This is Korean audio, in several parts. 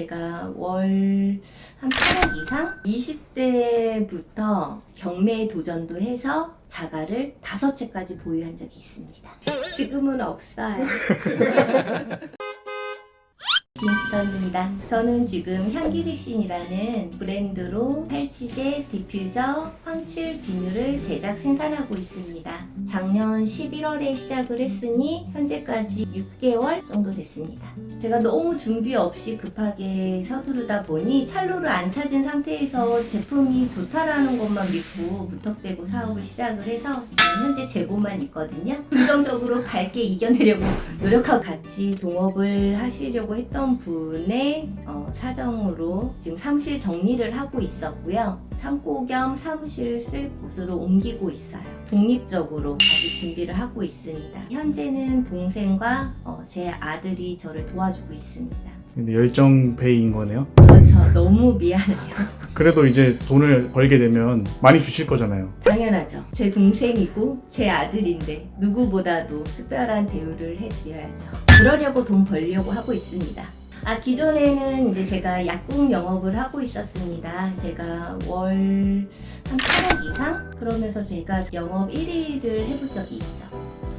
제가 월 한 8억 이상? 20대부터 경매에 도전도 해서 자가를 다섯 채까지 보유한 적이 있습니다. 지금은 없어요. 김수선입니다. 저는 지금 향기백신이라는 브랜드로 탈취제, 디퓨저, 황칠 비누를 제작 생산하고 있습니다. 작년 11월에 시작을 했으니 현재까지 6개월 정도 됐습니다. 제가 너무 준비 없이 급하게 서두르다 보니 판로를 안 찾은 상태에서 제품이 좋다라는 것만 믿고 무턱대고 사업을 시작을 해서 현재 재고만 있거든요. 긍정적으로 밝게 이겨내려고 노력하고 같이 동업을 하시려고 했던 분의 어, 사정으로 지금 사무실 정리를 하고 있었고요. 창고 겸 사무실 쓸 곳으로 옮기고 있어요. 독립적으로 아직 준비를 하고 있습니다. 현재는 동생과 어, 제 아들이 저를 도와주고 있습니다. 근데 열정 배인 거네요. 그렇죠. 너무 미안해요. 그래도 이제 돈을 벌게 되면 많이 주실 거잖아요. 당연하죠. 제 동생이고 제 아들인데 누구보다도 특별한 대우를 해드려야죠. 그러려고 돈 벌려고 하고 있습니다. 아 기존에는 이제 제가 약국 영업을 하고 있었습니다. 제가 월한 8억 이상 그러면서 제가 영업 1위를 해본 적이 있죠.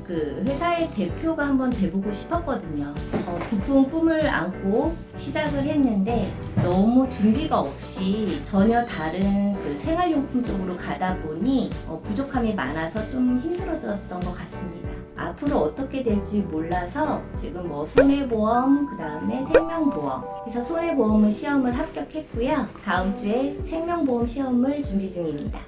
그 회사의 대표가 한번 돼보고 싶었거든요. 어, 부푼 꿈을 안고 시작을 했는데 너무 준비가 없이 전혀 다른 그 생활용품 쪽으로 가다 보니 어, 부족함이 많아서 좀 힘들어졌던 것 같습니다. 앞으로 어떻게 될지 몰라서 지금 뭐 손해보험, 그 다음에 생명보험. 그래서 손해보험은 시험을 합격했고요. 다음 주에 생명보험 시험을 준비 중입니다.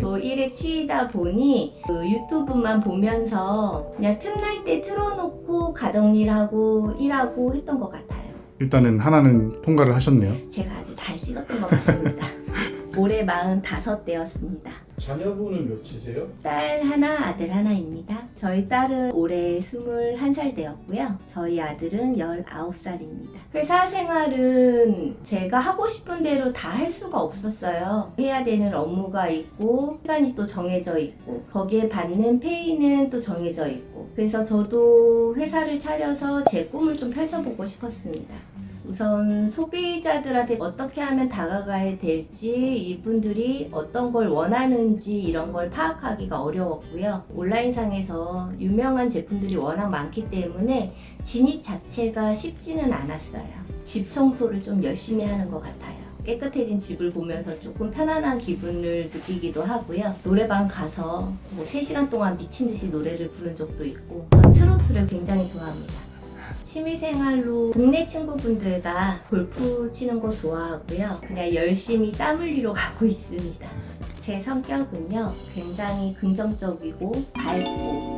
또 일에 치이다 보니 그 유튜브만 보면서 그냥 틈날 때 틀어놓고 가정일하고 일하고 했던 것 같아요. 일단은 하나는 통과를 하셨네요. 제가 아주 잘 찍었던 것 같습니다. 올해 45대였습니다. 자녀분은 몇이세요? 딸 하나, 아들 하나입니다. 저희 딸은 올해 21살 되었고요. 저희 아들은 19살입니다. 회사 생활은 제가 하고 싶은 대로 다 할 수가 없었어요. 해야 되는 업무가 있고, 시간이 또 정해져 있고, 거기에 받는 페이는 또 정해져 있고. 그래서 저도 회사를 차려서 제 꿈을 좀 펼쳐보고 싶었습니다. 우선 소비자들한테 어떻게 하면 다가가야 될지 이분들이 어떤 걸 원하는지 이런 걸 파악하기가 어려웠고요. 온라인상에서 유명한 제품들이 워낙 많기 때문에 진입 자체가 쉽지는 않았어요. 집 청소를 좀 열심히 하는 것 같아요. 깨끗해진 집을 보면서 조금 편안한 기분을 느끼기도 하고요. 노래방 가서 뭐 3시간 동안 미친 듯이 노래를 부른 적도 있고 전 트로트를 굉장히 좋아합니다. 취미생활로 동네 친구분들과 골프 치는 거 좋아하고요. 그냥 열심히 땀 흘리러 가고 있습니다. 제 성격은요, 굉장히 긍정적이고 밝고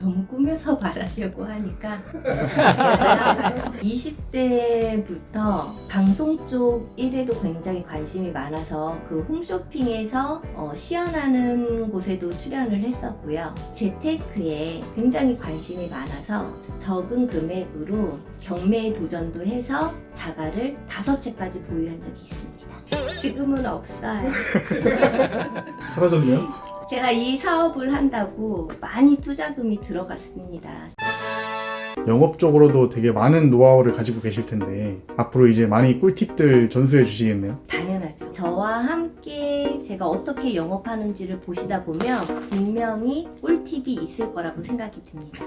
너무 꾸며서 말하려고 하니까 20대부터 방송 쪽 일에도 굉장히 관심이 많아서 그 홈쇼핑에서 어, 시연하는 곳에도 출연을 했었고요. 재테크에 굉장히 관심이 많아서 적은 금액으로 경매에 도전도 해서 자가를 다섯 채까지 보유한 적이 있습니다. 지금은 없어요. 사라졌네요. 제가 이 사업을 한다고 많이 투자금이 들어갔습니다. 영업적으로도 되게 많은 노하우를 가지고 계실 텐데 앞으로 이제 많이 꿀팁들 전수해 주시겠네요. 당연하죠. 저와 함께 제가 어떻게 영업하는지를 보시다 보면 분명히 꿀팁이 있을 거라고 생각이 듭니다.